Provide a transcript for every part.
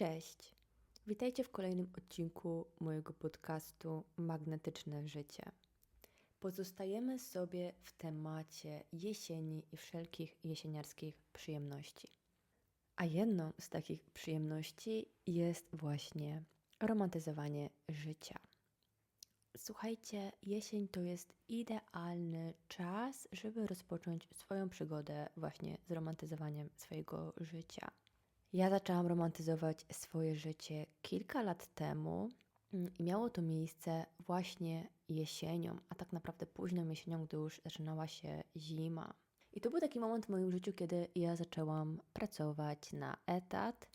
Cześć! Witajcie w kolejnym odcinku mojego podcastu Magnetyczne Życie. Pozostajemy sobie w temacie jesieni i wszelkich jesieniarskich przyjemności. A jedną z takich przyjemności jest właśnie romantyzowanie życia. Słuchajcie, jesień to jest idealny czas, żeby rozpocząć swoją przygodę właśnie z romantyzowaniem swojego życia. Ja zaczęłam romantyzować swoje życie kilka lat temu mm, i miało to miejsce właśnie jesienią, a tak naprawdę późną jesienią, gdy już zaczynała się zima. I to był taki moment w moim życiu, kiedy ja zaczęłam pracować na etat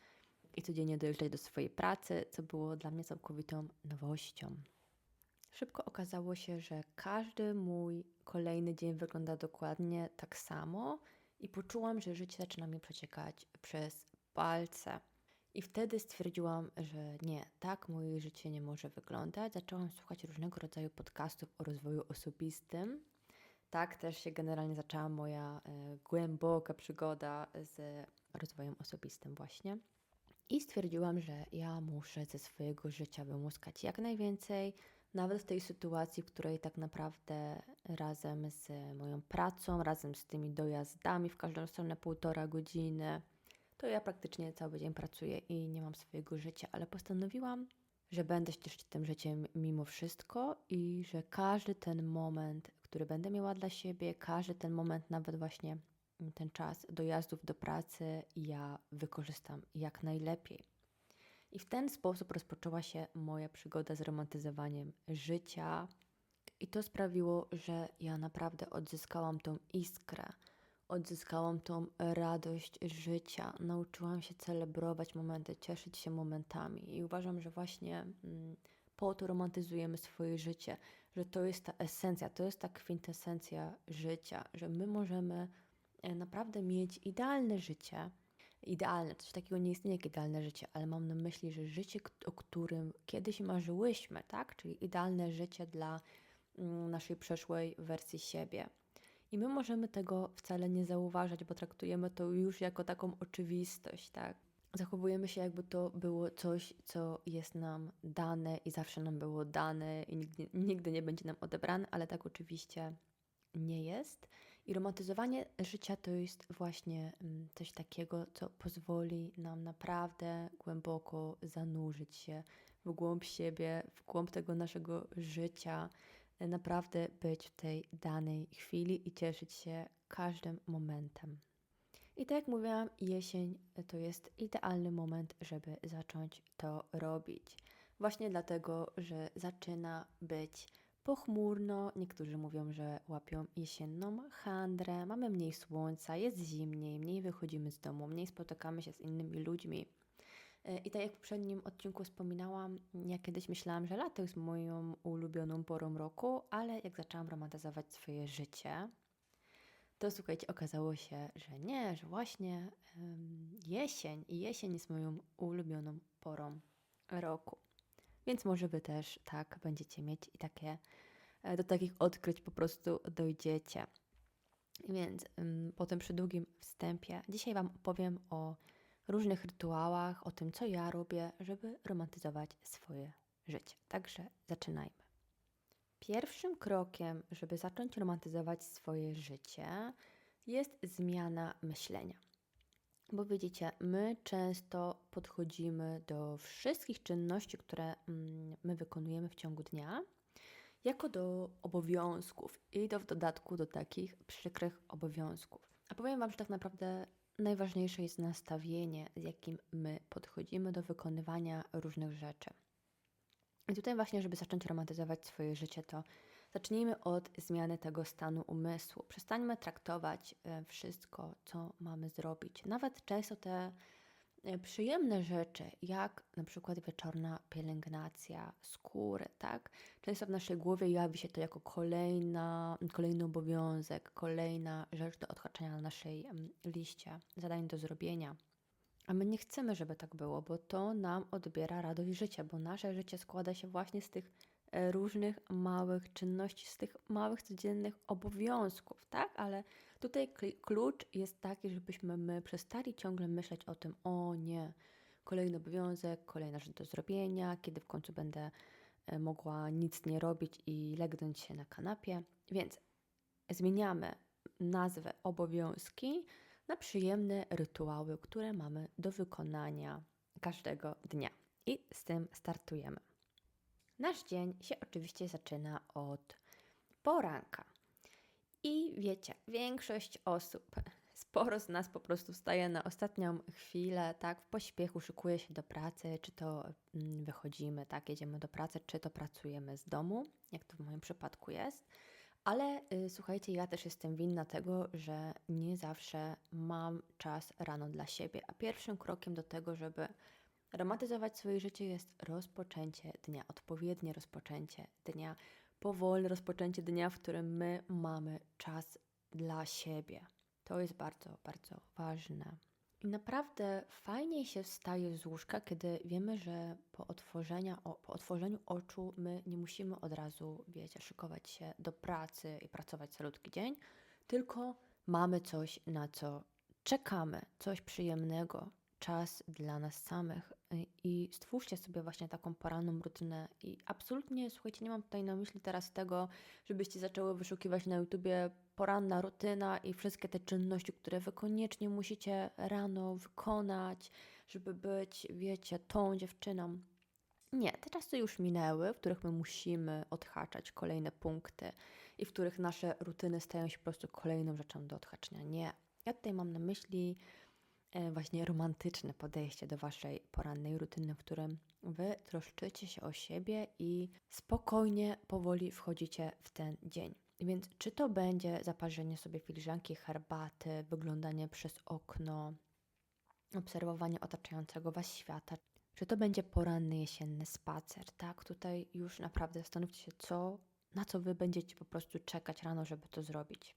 i codziennie dojeżdżać do swojej pracy, co było dla mnie całkowitą nowością. Szybko okazało się, że każdy mój kolejny dzień wygląda dokładnie tak samo i poczułam, że życie zaczyna mi przeciekać przez palce. I wtedy stwierdziłam, że nie, tak moje życie nie może wyglądać. Zaczęłam słuchać różnego rodzaju podcastów o rozwoju osobistym. Tak też się generalnie zaczęła moja y, głęboka przygoda z rozwojem osobistym właśnie. I stwierdziłam, że ja muszę ze swojego życia wymuskać jak najwięcej, nawet w tej sytuacji, w której tak naprawdę razem z moją pracą, razem z tymi dojazdami w każdą stronę półtora godziny, to ja praktycznie cały dzień pracuję i nie mam swojego życia, ale postanowiłam, że będę się cieszyć tym życiem mimo wszystko i że każdy ten moment, który będę miała dla siebie, każdy ten moment, nawet właśnie ten czas dojazdów do pracy, ja wykorzystam jak najlepiej. I w ten sposób rozpoczęła się moja przygoda z romantyzowaniem życia, i to sprawiło, że ja naprawdę odzyskałam tą iskrę odzyskałam tą radość życia, nauczyłam się celebrować momenty, cieszyć się momentami i uważam, że właśnie mm, po to romantyzujemy swoje życie, że to jest ta esencja, to jest ta kwintesencja życia, że my możemy e, naprawdę mieć idealne życie. Idealne, coś takiego nie istnieje jak idealne życie, ale mam na myśli, że życie, o którym kiedyś marzyłyśmy, tak? Czyli idealne życie dla mm, naszej przeszłej wersji siebie. I my możemy tego wcale nie zauważać, bo traktujemy to już jako taką oczywistość, tak? Zachowujemy się, jakby to było coś, co jest nam dane i zawsze nam było dane i nigdy, nigdy nie będzie nam odebrane, ale tak oczywiście nie jest. I romantyzowanie życia to jest właśnie mm, coś takiego, co pozwoli nam naprawdę głęboko zanurzyć się w głąb siebie, w głąb tego naszego życia, naprawdę być w tej danej chwili i cieszyć się każdym momentem. I tak jak mówiłam, jesień to jest idealny moment, żeby zacząć to robić. Właśnie dlatego, że zaczyna być pochmurno. Niektórzy mówią, że łapią jesienną handrę, mamy mniej słońca, jest zimniej, mniej wychodzimy z domu, mniej spotykamy się z innymi ludźmi. E, I tak jak w poprzednim odcinku wspominałam, ja kiedyś myślałam, że lato jest moją ulubioną porą roku, ale jak zaczęłam romantyzować swoje życie, to słuchajcie, okazało się, że nie, że właśnie um, jesień i jesień jest moją ulubioną porą roku. Więc może Wy też tak będziecie mieć i takie, e, do takich odkryć po prostu dojdziecie. Więc um, po tym przydługim wstępie dzisiaj Wam opowiem o różnych rytuałach, o tym, co ja robię, żeby romantyzować swoje życie. Także zaczynajmy. Pierwszym krokiem, żeby zacząć romantyzować swoje życie, jest zmiana myślenia. Bo widzicie, my często podchodzimy do wszystkich czynności, które mm, my wykonujemy w ciągu dnia, jako do obowiązków i do w dodatku do takich przykrych obowiązków. A powiem Wam, że tak naprawdę najważniejsze jest nastawienie, z jakim my podchodzimy do wykonywania różnych rzeczy. I tutaj właśnie, żeby zacząć romantyzować swoje życie, to zacznijmy od zmiany tego stanu umysłu. Przestańmy traktować e, wszystko, co mamy zrobić. Nawet często te przyjemne rzeczy, jak na przykład wieczorna pielęgnacja skóry, tak? Często w naszej głowie jawi się to jako kolejna, kolejny obowiązek, kolejna rzecz do odhaczenia na naszej liście zadań do zrobienia. A my nie chcemy, żeby tak było, bo to nam odbiera radość życia, bo nasze życie składa się właśnie z tych E, różnych małych czynności, z tych małych codziennych obowiązków, tak? Ale tutaj klucz jest taki, żebyśmy my przestali ciągle myśleć o tym, o nie, kolejny obowiązek, kolejna rzecz do zrobienia, kiedy w końcu będę e, mogła nic nie robić i legnąć się na kanapie. Więc zmieniamy nazwę obowiązki na przyjemne rytuały, które mamy do wykonania każdego dnia. I z tym startujemy. Nasz dzień się oczywiście zaczyna od poranka. I wiecie, większość osób, sporo z nas po prostu staje na ostatnią chwilę, tak, w pośpiechu szykuje się do pracy, czy to mm, wychodzimy, tak, jedziemy do pracy, czy to pracujemy z domu, jak to w moim przypadku jest. Ale y, słuchajcie, ja też jestem winna tego, że nie zawsze mam czas rano dla siebie, a pierwszym krokiem do tego, żeby romantyzować swoje życie jest rozpoczęcie dnia, odpowiednie rozpoczęcie dnia, powolne rozpoczęcie dnia, w którym my mamy czas dla siebie. To jest bardzo, bardzo ważne. I naprawdę fajniej się wstaje z łóżka, kiedy wiemy, że po, otworzenia, po otworzeniu oczu my nie musimy od razu, wiecie, szykować się do pracy i pracować calutki dzień, tylko mamy coś, na co czekamy, coś przyjemnego, czas dla nas samych i stwórzcie sobie właśnie taką poranną rutynę i absolutnie, słuchajcie, nie mam tutaj na myśli teraz tego, żebyście zaczęły wyszukiwać na YouTubie poranna rutyna i wszystkie te czynności, które wy koniecznie musicie rano wykonać, żeby być, wiecie, tą dziewczyną. Nie, te czasy już minęły, w których my musimy odhaczać kolejne punkty i w których nasze rutyny stają się po prostu kolejną rzeczą do odhaczenia. Nie. Ja tutaj mam na myśli właśnie romantyczne podejście do waszej porannej rutyny, w którym wy troszczycie się o siebie i spokojnie, powoli wchodzicie w ten dzień. Więc czy to będzie zaparzenie sobie filiżanki herbaty, wyglądanie przez okno, obserwowanie otaczającego was świata, czy to będzie poranny jesienny spacer, tak? Tutaj już naprawdę zastanówcie się, co, na co wy będziecie po prostu czekać rano, żeby to zrobić.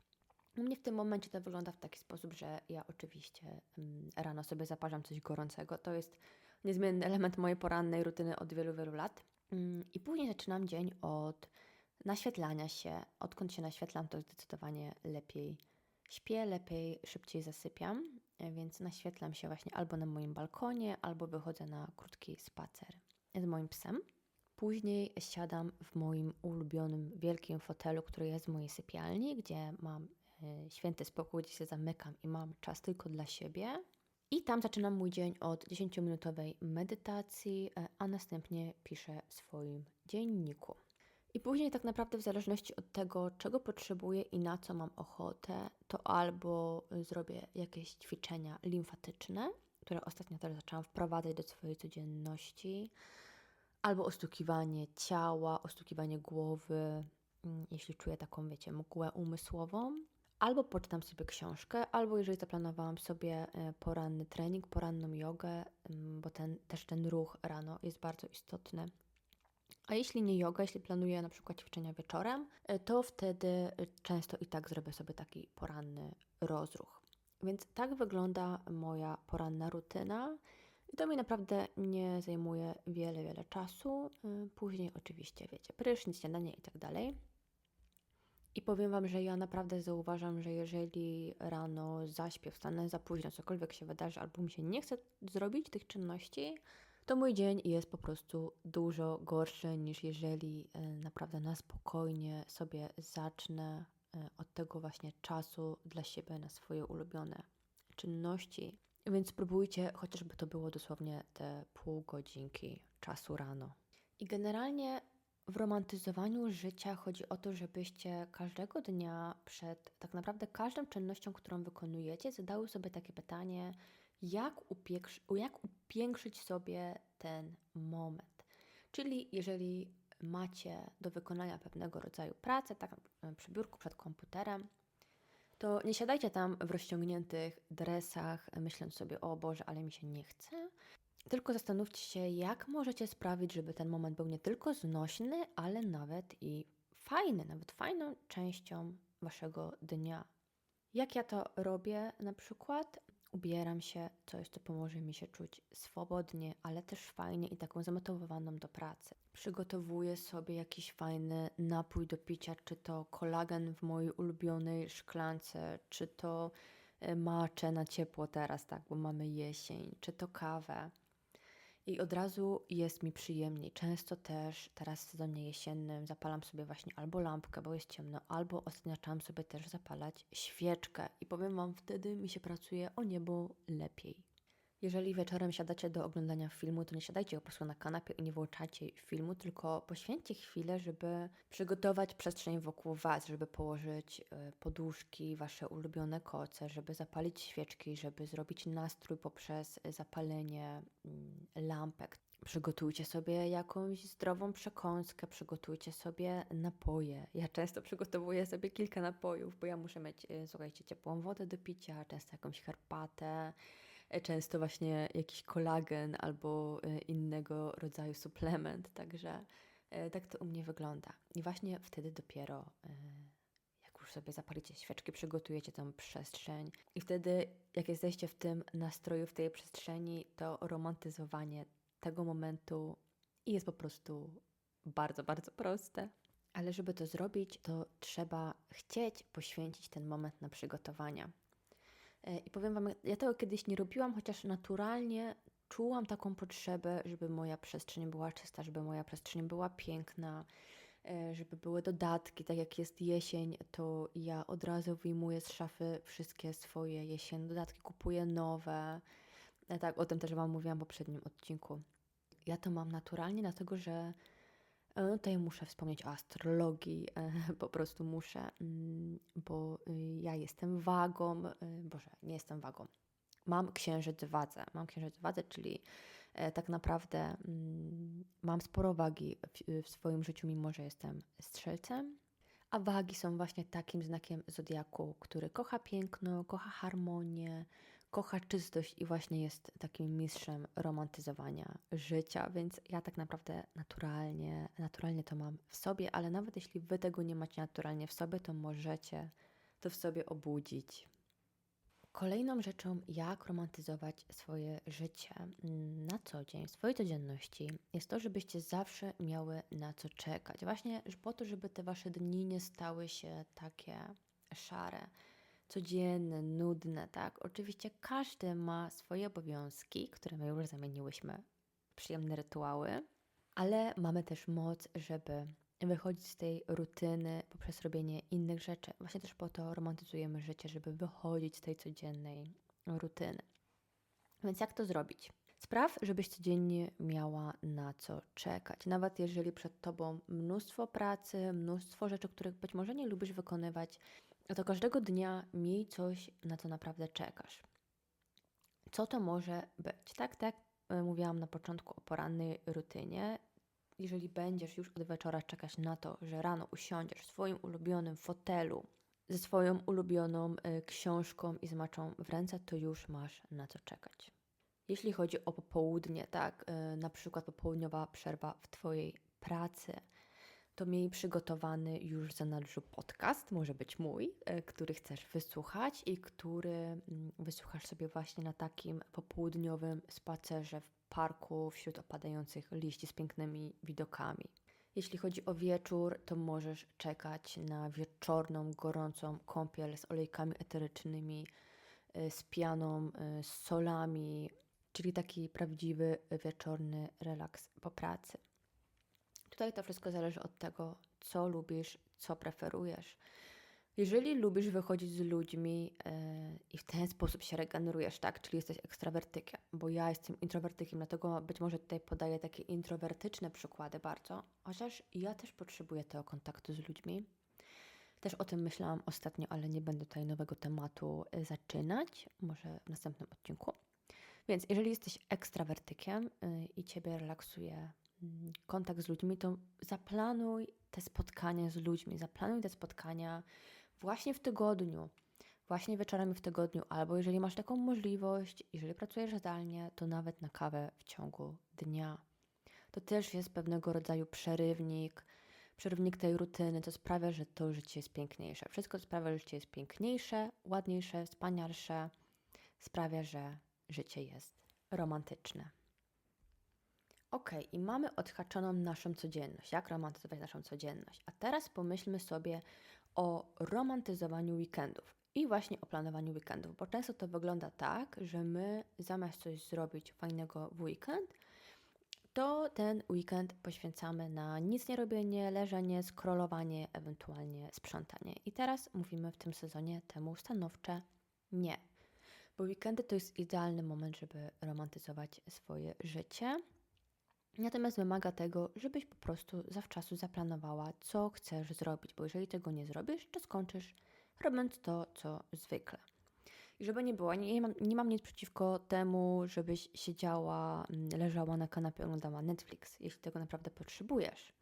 U mnie w tym momencie to wygląda w taki sposób, że ja oczywiście mm, rano sobie zaparzam coś gorącego. To jest niezmienny element mojej porannej rutyny od wielu, wielu lat. Mm, I później zaczynam dzień od naświetlania się. Odkąd się naświetlam, to zdecydowanie lepiej śpię, lepiej, szybciej zasypiam, więc naświetlam się właśnie albo na moim balkonie, albo wychodzę na krótki spacer z moim psem. Później siadam w moim ulubionym wielkim fotelu, który jest w mojej sypialni, gdzie mam święty spokój, gdzie się zamykam i mam czas tylko dla siebie. I tam zaczynam mój dzień od 10-minutowej medytacji, e, a następnie piszę w swoim dzienniku. I później, tak naprawdę, w zależności od tego, czego potrzebuję i na co mam ochotę, to albo zrobię jakieś ćwiczenia limfatyczne, które ostatnio też zaczęłam wprowadzać do swojej codzienności, albo ostukiwanie ciała, ostukiwanie głowy, mm, jeśli czuję taką, wiecie, mgłę umysłową albo poczytam sobie książkę, albo jeżeli zaplanowałam sobie e, poranny trening, poranną jogę, bo ten, też ten ruch rano jest bardzo istotny. A jeśli nie yoga, jeśli planuję na przykład ćwiczenia wieczorem, e, to wtedy e, często i tak zrobię sobie taki poranny rozruch. Więc tak wygląda moja poranna rutyna. I to mi naprawdę nie zajmuje wiele, wiele czasu. Później oczywiście, wiecie, prysznic, śniadanie i tak dalej. I powiem Wam, że ja naprawdę zauważam, że jeżeli rano zaśpię, wstanę za późno, cokolwiek się wydarzy, albo mi się nie chce zrobić tych czynności, to mój dzień jest po prostu dużo gorszy niż jeżeli e, naprawdę na spokojnie sobie zacznę e, od tego właśnie czasu dla siebie na swoje ulubione czynności. Więc spróbujcie, chociażby to było dosłownie te pół godzinki czasu rano. I generalnie w romantyzowaniu życia chodzi o to, żebyście każdego dnia przed tak naprawdę każdą czynnością, którą wykonujecie, zadały sobie takie pytanie, jak, jak upiększyć sobie ten moment. Czyli jeżeli macie do wykonania pewnego rodzaju pracę, tak przy biurku, przed komputerem, to nie siadajcie tam w rozciągniętych dresach, myśląc sobie, o Boże, ale mi się nie chce, tylko zastanówcie się, jak możecie sprawić, żeby ten moment był nie tylko znośny, ale nawet i fajny, nawet fajną częścią waszego dnia. Jak ja to robię na przykład? Ubieram się, coś, co pomoże mi się czuć swobodnie, ale też fajnie i taką zamotywowaną do pracy. Przygotowuję sobie jakiś fajny napój do picia, czy to kolagen w mojej ulubionej szklance, czy to e, macze na ciepło teraz, tak, bo mamy jesień, czy to kawę. I od razu jest mi przyjemniej. Często też teraz w sezonie jesiennym zapalam sobie właśnie albo lampkę, bo jest ciemno, albo ostatnio sobie też zapalać świeczkę. I powiem Wam, wtedy mi się pracuje o niebo lepiej. Jeżeli wieczorem siadacie do oglądania filmu, to nie siadajcie po prostu na kanapie i nie włączacie filmu, tylko poświęćcie chwilę, żeby przygotować przestrzeń wokół Was, żeby położyć e, poduszki, Wasze ulubione koce, żeby zapalić świeczki, żeby zrobić nastrój poprzez zapalenie mm, lampek. Przygotujcie sobie jakąś zdrową przekąskę, przygotujcie sobie napoje. Ja często przygotowuję sobie kilka napojów, bo ja muszę mieć, e, słuchajcie, ciepłą wodę do picia, często jakąś herbatę, często właśnie jakiś kolagen albo e, innego rodzaju suplement, także e, tak to u mnie wygląda. I właśnie wtedy dopiero, jak już sobie zapalicie świeczki, przygotujecie tą przestrzeń i wtedy, jak jesteście w tym nastroju, w tej przestrzeni, to romantyzowanie tego momentu jest po prostu bardzo, bardzo proste. Ale żeby to zrobić, to trzeba chcieć poświęcić ten moment na przygotowania. E, I powiem Wam, ja tego kiedyś nie robiłam, chociaż naturalnie czułam taką potrzebę, żeby moja przestrzeń była czysta, żeby moja przestrzeń była piękna, e, żeby były dodatki. Tak jak jest jesień, to ja od razu wyjmuję z szafy wszystkie swoje jesienne dodatki, kupuję nowe. E, tak, o tym też Wam mówiłam w poprzednim odcinku. Ja to mam naturalnie, dlatego że tutaj muszę wspomnieć o astrologii, e, po prostu muszę, mm, bo y, ja jestem wagą, y, boże, nie jestem wagą. Mam księżyc wadze, mam księżyc wadze, czyli e, tak naprawdę mm, mam sporo wagi w swoim życiu, mimo że jestem strzelcem. A wagi są właśnie takim znakiem zodiaku, który kocha piękno, kocha harmonię, kocha czystość i właśnie jest takim mistrzem romantyzowania życia, więc ja tak naprawdę naturalnie, naturalnie to mam w sobie, ale nawet jeśli wy tego nie macie naturalnie w sobie, to możecie to w sobie obudzić. Kolejną rzeczą, jak romantyzować swoje życie na co dzień, w swojej codzienności, jest to, żebyście zawsze miały na co czekać. Właśnie po to, żeby te wasze dni nie stały się takie szare, codzienne, nudne, tak? Oczywiście każdy ma swoje obowiązki, które my już zamieniłyśmy w przyjemne rytuały, ale mamy też moc, żeby wychodzić z tej rutyny poprzez robienie innych rzeczy. Właśnie też po to romantyzujemy życie, żeby wychodzić z tej codziennej rutyny. Więc jak to zrobić? Spraw, żebyś codziennie miała na co czekać. Nawet jeżeli przed tobą mnóstwo pracy, mnóstwo rzeczy, których być może nie lubisz wykonywać, to każdego dnia miej coś, na co naprawdę czekasz. Co to może być? Tak, tak, e, mówiłam na początku o porannej rutynie. Jeżeli będziesz już od wieczora czekać na to, że rano usiądziesz w swoim ulubionym fotelu ze swoją ulubioną y, książką i zmaczą w ręce, to już masz na co czekać. Jeśli chodzi o popołudnie, tak, y, na przykład popołudniowa przerwa w Twojej pracy, to miej przygotowany już za zanadrzu podcast, może być mój, e, który chcesz wysłuchać i który mm, wysłuchasz sobie właśnie na takim popołudniowym spacerze w parku wśród opadających liści z pięknymi widokami. Jeśli chodzi o wieczór, to możesz czekać na wieczorną, gorącą kąpiel z olejkami eterycznymi, e, z pianą, e, z solami, czyli taki prawdziwy wieczorny relaks po pracy. Tutaj to wszystko zależy od tego, co lubisz, co preferujesz. Jeżeli lubisz wychodzić z ludźmi yy, i w ten sposób się regenerujesz, tak, czyli jesteś ekstrawertykiem, bo ja jestem introwertykiem, dlatego być może tutaj podaję takie introwertyczne przykłady bardzo, chociaż ja też potrzebuję tego kontaktu z ludźmi. Też o tym myślałam ostatnio, ale nie będę tutaj nowego tematu e, zaczynać, może w następnym odcinku. Więc jeżeli jesteś ekstrawertykiem yy, i ciebie relaksuje kontakt z ludźmi, to zaplanuj te spotkania z ludźmi, zaplanuj te spotkania właśnie w tygodniu, właśnie wieczorami w tygodniu, albo jeżeli masz taką możliwość, jeżeli pracujesz zdalnie, to nawet na kawę w ciągu dnia. To też jest pewnego rodzaju przerywnik, przerywnik tej rutyny, to sprawia, że to życie jest piękniejsze. Wszystko sprawia, że życie jest piękniejsze, ładniejsze, wspanialsze, sprawia, że życie jest romantyczne. Ok, i mamy odhaczoną naszą codzienność. Jak romantyzować naszą codzienność? A teraz pomyślmy sobie o romantyzowaniu weekendów i właśnie o planowaniu weekendów, bo często to wygląda tak, że my zamiast coś zrobić fajnego w weekend, to ten weekend poświęcamy na nic nie robienie, leżenie, scrollowanie, ewentualnie sprzątanie. I teraz mówimy w tym sezonie temu stanowcze nie. Bo weekendy to jest idealny moment, żeby romantyzować swoje życie. Natomiast wymaga tego, żebyś po prostu zawczasu zaplanowała, co chcesz zrobić, bo jeżeli tego nie zrobisz, to skończysz robiąc to, co zwykle. I żeby nie było, nie mam, nie mam nic przeciwko temu, żebyś siedziała, mm, leżała na kanapie, oglądała Netflix, jeśli tego naprawdę potrzebujesz.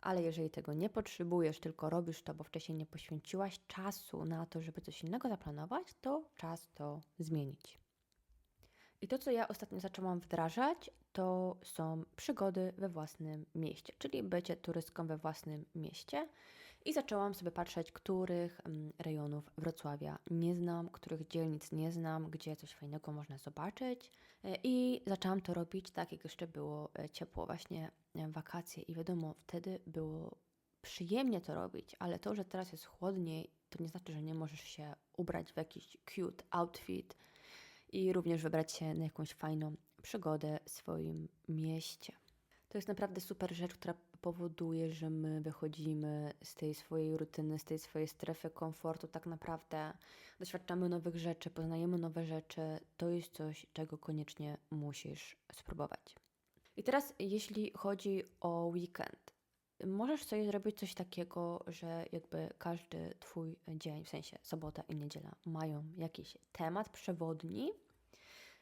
Ale jeżeli tego nie potrzebujesz, tylko robisz to, bo wcześniej nie poświęciłaś czasu na to, żeby coś innego zaplanować, to czas to zmienić. I to, co ja ostatnio zaczęłam wdrażać, to są przygody we własnym mieście, czyli bycie turystką we własnym mieście. I zaczęłam sobie patrzeć, których mm, rejonów Wrocławia nie znam, których dzielnic nie znam, gdzie coś fajnego można zobaczyć. E, I zaczęłam to robić tak, jak jeszcze było e, ciepło, właśnie e, wakacje. I wiadomo, wtedy było przyjemnie to robić, ale to, że teraz jest chłodniej, to nie znaczy, że nie możesz się ubrać w jakiś cute outfit i również wybrać się na jakąś fajną przygodę w swoim mieście. To jest naprawdę super rzecz, która powoduje, że my wychodzimy z tej swojej rutyny, z tej swojej strefy komfortu, tak naprawdę doświadczamy nowych rzeczy, poznajemy nowe rzeczy. To jest coś, czego koniecznie musisz spróbować. I teraz, jeśli chodzi o weekend, możesz sobie zrobić coś takiego, że jakby każdy Twój dzień, w sensie sobota i niedziela, mają jakiś temat przewodni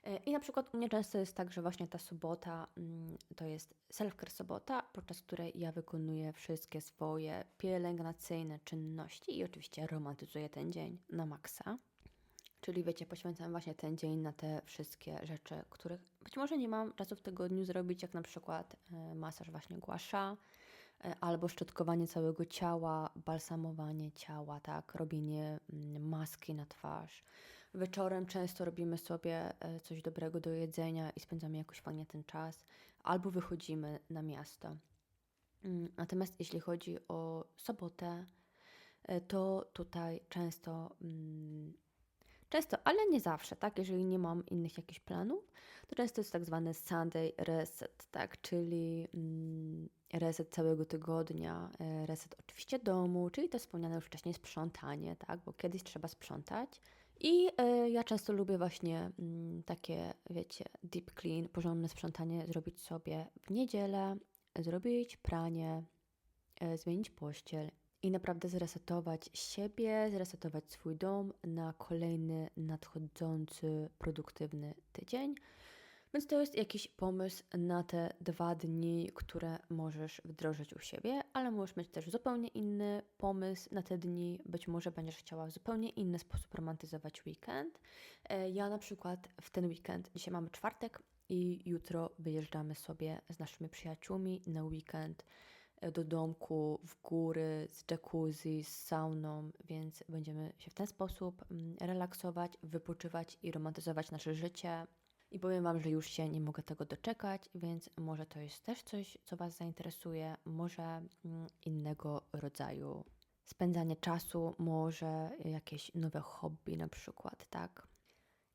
E, I na przykład u mnie często jest tak, że właśnie ta sobota mm, to jest self-care sobota, podczas której ja wykonuję wszystkie swoje pielęgnacyjne czynności i oczywiście romantyzuję ten dzień na maksa. Czyli wiecie, poświęcam właśnie ten dzień na te wszystkie rzeczy, których być może nie mam czasu w tygodniu zrobić, jak na przykład e, masaż właśnie głasza, albo szczotkowanie całego ciała, balsamowanie ciała, tak, robienie mm, maski na twarz, Wieczorem często robimy sobie e, coś dobrego do jedzenia i spędzamy jakoś fajnie ten czas, albo wychodzimy na miasto. Mm, natomiast jeśli chodzi o sobotę, e, to tutaj często, mm, często, ale nie zawsze, tak? Jeżeli nie mam innych jakichś planów, to często jest tak zwany Sunday reset, tak? Czyli mm, reset całego tygodnia, e, reset oczywiście domu, czyli to wspomniane już wcześniej sprzątanie, tak? Bo kiedyś trzeba sprzątać, i y, ja często lubię właśnie y, takie, wiecie, deep clean, porządne sprzątanie zrobić sobie w niedzielę, zrobić pranie, y, zmienić pościel i naprawdę zresetować siebie, zresetować swój dom na kolejny nadchodzący, produktywny tydzień. Więc to jest jakiś pomysł na te dwa dni, które możesz wdrożyć u siebie, ale możesz mieć też zupełnie inny pomysł na te dni. Być może będziesz chciała w zupełnie inny sposób romantyzować weekend. E, ja na przykład w ten weekend, dzisiaj mamy czwartek i jutro wyjeżdżamy sobie z naszymi przyjaciółmi na weekend do domku, w góry, z jacuzzi, z sauną, więc będziemy się w ten sposób mm, relaksować, wypoczywać i romantyzować nasze życie, i powiem Wam, że już się nie mogę tego doczekać, więc może to jest też coś, co Was zainteresuje, może mm, innego rodzaju spędzanie czasu, może jakieś nowe hobby na przykład, tak?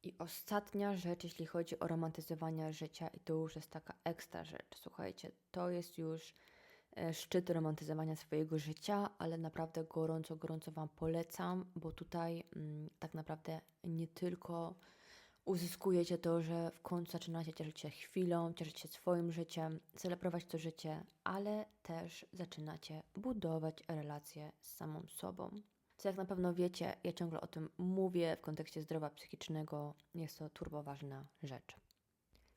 I ostatnia rzecz, jeśli chodzi o romantyzowanie życia, i to już jest taka ekstra rzecz. Słuchajcie, to jest już e, szczyt romantyzowania swojego życia, ale naprawdę gorąco, gorąco Wam polecam, bo tutaj mm, tak naprawdę nie tylko uzyskujecie to, że w końcu zaczynacie cieszyć się chwilą, cieszyć się swoim życiem, celebrować to życie, ale też zaczynacie budować relacje z samą sobą. Co jak na pewno wiecie, ja ciągle o tym mówię w kontekście zdrowia psychicznego, jest to turbo ważna rzecz.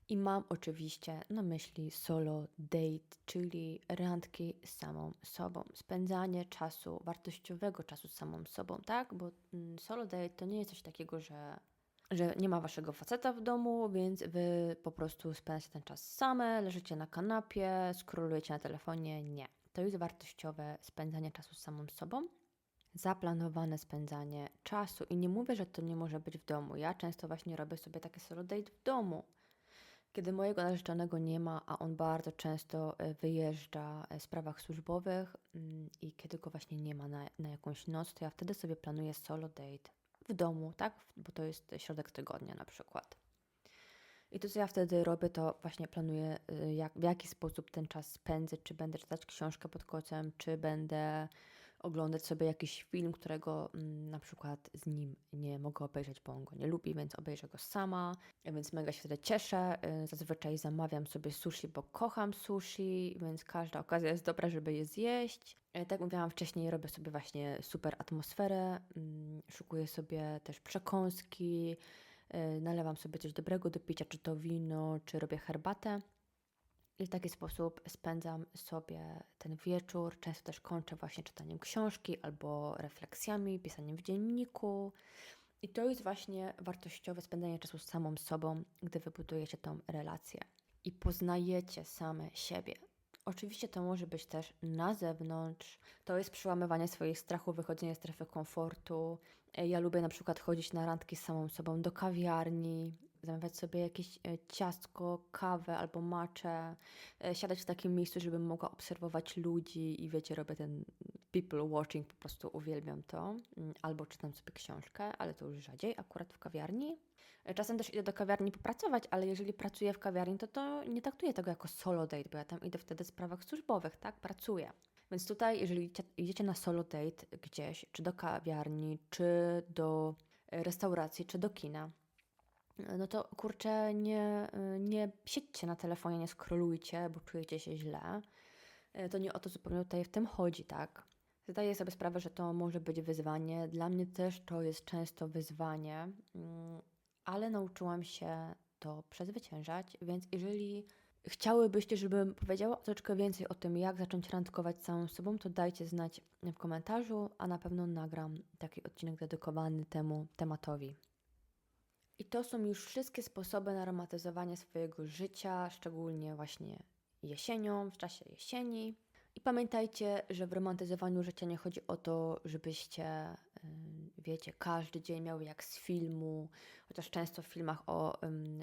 I mam oczywiście na myśli solo date, czyli randki z samą sobą, spędzanie czasu, wartościowego czasu z samą sobą, tak? Bo mm, solo date to nie jest coś takiego, że że nie ma waszego faceta w domu, więc wy po prostu spędzacie ten czas same, leżycie na kanapie, skrolujecie na telefonie. Nie. To jest wartościowe spędzanie czasu z samą sobą, zaplanowane spędzanie czasu. I nie mówię, że to nie może być w domu. Ja często właśnie robię sobie takie solo date w domu. Kiedy mojego narzeczonego nie ma, a on bardzo często e, wyjeżdża e, w sprawach służbowych mm, i kiedy go właśnie nie ma na, na jakąś noc, to ja wtedy sobie planuję solo date w domu, tak? Bo to jest środek tygodnia na przykład. I to, co ja wtedy robię, to właśnie planuję, y, jak, w jaki sposób ten czas spędzę, czy będę czytać książkę pod kocem, czy będę oglądać sobie jakiś film, którego mm, na przykład z nim nie mogę obejrzeć, bo on go nie lubi, więc obejrzę go sama, więc mega się wtedy cieszę. Y, Zazwyczaj zamawiam sobie sushi, bo kocham sushi, więc każda okazja jest dobra, żeby je zjeść. Y, Tak jak mówiłam wcześniej, robię sobie właśnie super atmosferę, mm, szukuję sobie też przekąski, y, nalewam sobie coś dobrego do picia, czy to wino, czy robię herbatę. I w taki sposób spędzam sobie ten wieczór. Często też kończę właśnie czytaniem książki albo refleksjami, pisaniem w dzienniku. I to jest właśnie wartościowe spędzanie czasu z samą sobą, gdy wybudujecie tą relację i poznajecie same siebie. Oczywiście to może być też na zewnątrz. To jest przełamywanie swoich strachów, wychodzenie z strefy komfortu. Ja lubię na przykład chodzić na randki z samą sobą do kawiarni, zamawiać sobie jakieś e, ciastko, kawę albo maczę, e, siadać w takim miejscu, żebym mogła obserwować ludzi i wiecie, robię ten people watching, po prostu uwielbiam to. Mm, Albo czytam sobie książkę, ale to już rzadziej, akurat w kawiarni. E, Czasem też idę do kawiarni popracować, ale jeżeli pracuję w kawiarni, to to nie traktuję tego jako solo date, bo ja tam idę wtedy w sprawach służbowych, tak? Pracuję. Więc tutaj, jeżeli idziecie, na solo date gdzieś, czy do kawiarni, czy do restauracji, czy do kina, no to kurczę, nie, nie siedźcie na telefonie, nie skrolujcie, bo czujecie się źle. Y, To nie o to zupełnie tutaj w tym chodzi, tak? Zdaję sobie sprawę, że to może być wyzwanie. Dla mnie też to jest często wyzwanie, mm, ale nauczyłam się to przezwyciężać, więc jeżeli chciałybyście, żebym powiedziała troszeczkę więcej o tym, jak zacząć randkować samą sobą, to dajcie znać w komentarzu, a na pewno nagram taki odcinek dedykowany temu tematowi. I to są już wszystkie sposoby na romantyzowanie swojego życia, szczególnie właśnie jesienią, w czasie jesieni. I pamiętajcie, że w romantyzowaniu życia nie chodzi o to, żebyście, ym, wiecie, każdy dzień miały jak z filmu, chociaż często w filmach o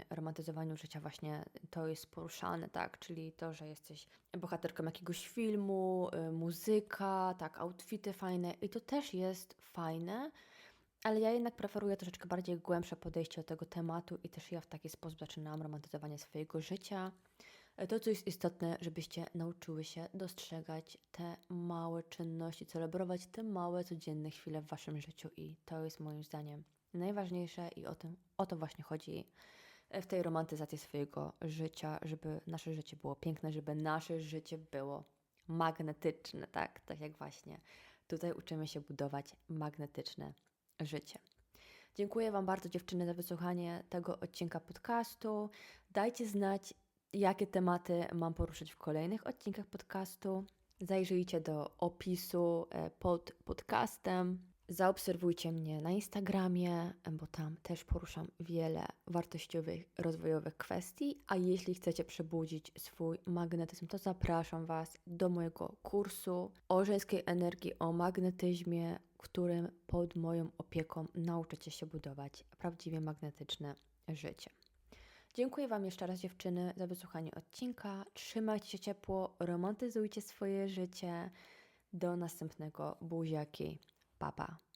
romantyzowaniu życia właśnie to jest poruszane, tak? Czyli to, że jesteś bohaterką jakiegoś filmu, y, muzyka, tak, outfity fajne i to też jest fajne, ale ja jednak preferuję troszeczkę bardziej głębsze podejście do tego tematu i też ja w taki sposób zaczynam romantyzowanie swojego życia. E, To, co jest istotne, żebyście nauczyły się dostrzegać te małe czynności, celebrować te małe, codzienne chwile w waszym życiu i to jest moim zdaniem najważniejsze i o, tym, o to właśnie chodzi e, w tej romantyzacji swojego życia, żeby nasze życie było piękne, żeby nasze życie było magnetyczne, tak? Tak jak właśnie tutaj uczymy się budować magnetyczne życie. Dziękuję Wam bardzo, dziewczyny, za wysłuchanie tego odcinka podcastu. Dajcie znać, jakie tematy mam poruszyć w kolejnych odcinkach podcastu. Zajrzyjcie do opisu e, pod podcastem. Zaobserwujcie mnie na Instagramie, bo tam też poruszam wiele wartościowych, rozwojowych kwestii. A jeśli chcecie przebudzić swój magnetyzm, to zapraszam Was do mojego kursu o żeńskiej energii, o magnetyzmie, którym pod moją opieką nauczycie się budować prawdziwie magnetyczne życie. Dziękuję Wam jeszcze raz, dziewczyny, za wysłuchanie odcinka. Trzymajcie się ciepło, romantyzujcie swoje życie. Do następnego buziaki. Papa. Pa.